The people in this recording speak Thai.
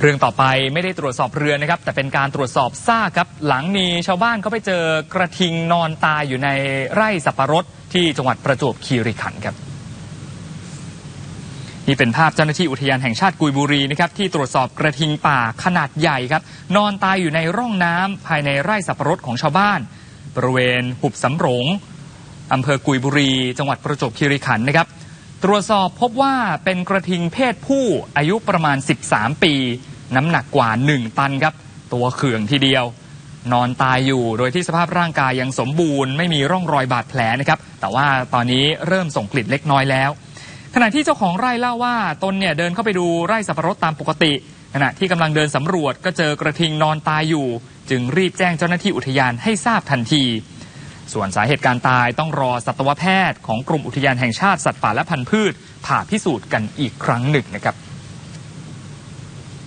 เรื่องต่อไปไม่ได้ตรวจสอบเรือนะครับ แต่เป็นการตรวจสอบซากครับ หลังมีชาวบ้านเขาไปเจอกระทิงนอนตายอยู่ในไร่สับปะรดที่จังหวัดประจวบคีรีขันธ์ครับนี่เป็นภาพเจ้าหน้าที่อุทยานแห่งชาติกุยบุรีนะครับที่ตรวจสอบกระทิงป่าขนาดใหญ่ครับ นอนตายอยู่ในร่องน้ำภายในไร่สับปะรดของชาวบ้าน บริเวณหุบสำโรงอำเภอกุยบุรี จังหวัดประจวบคีรีขันธ์นะครับ ตรวจสอบพบว่าเป็นกระทิงเพศผู้อายุประมาณ 13 ปี น้ำหนักกว่า 1 ตันครับ ตัวเขื่องทีเดียว นอนตายอยู่โดยที่สภาพร่างกายยังสมบูรณ์ไม่มีร่องรอยบาดแผลนะครับ แต่ว่าตอนนี้เริ่มส่งกลิ่นเล็กน้อยแล้ว ขณะที่เจ้าของไร่เล่าว่าตนเนี่ยเดินเข้าไปดูไร่สับปะรดตามปกติ ขณะที่กำลังเดินสำรวจก็เจอกระทิงนอนตายอยู่ จึงรีบแจ้งเจ้าหน้าที่อุทยานให้ทราบทันที ส่วนสาเหตุการตายต้องรอสัตวแพทย์ของกรมอุทยานแห่งชาติสัตว์ป่าและพันธุ์พืชผ่าพิสูจน์กันอีกครั้งหนึ่งนะครับ